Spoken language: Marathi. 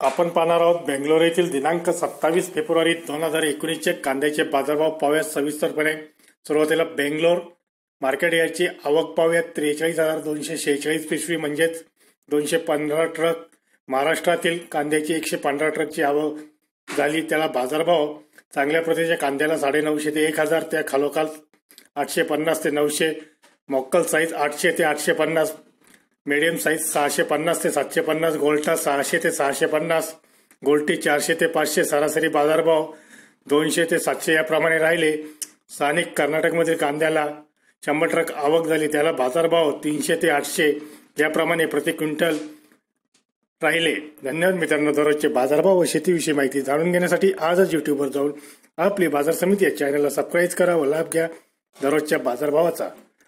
आपण पाहणार आहोत बेंगलोर येथील दिनांक सत्तावीस फेब्रुवारी दोन हजार एकोणीसचे कांद्याचे बाजारभाव पाहूया सविस्तरपणे. सुरुवातीला बेंगलोर मार्केट याची आवक पाहूया. त्रेचाळीस हजार दोनशे शेहेचाळीस पिशवी म्हणजेच दोनशे पंधरा ट्रक. महाराष्ट्रातील कांद्याची एकशे पंधरा ट्रकची आवक झाली. त्याला बाजारभाव चांगल्या प्रतीच्या कांद्याला साडेनऊशे ते एक हजार त्या खालोखाल आठशे पन्नास ते नऊशे मोक्कल साईज आठशे ते आठशे पन्नास. मीडियम साईज सहाशे पन्नास ते सातशे पन्नास गोल्टा सहाशे ते सहाशे पन्नास गोल्टी चारशे ते पाचशे सरासरी बाजारभाव दोनशे ते सातशे याप्रमाणे राहिले. स्थानिक कर्नाटकमधील कांद्याला शंभर ट्रक आवक झाली. त्याला बाजारभाव तीनशे ते आठशे याप्रमाणे प्रति क्विंटल राहिले. धन्यवाद मित्रांनो दररोजचे बाजारभाव व शेतीविषयी माहिती जाणून घेण्यासाठी आजच युट्यूबवर जाऊन आपली बाजार समिती या चॅनलला सबस्क्राईब करा व लाभ घ्या. दररोजच्या बाजारभावाचा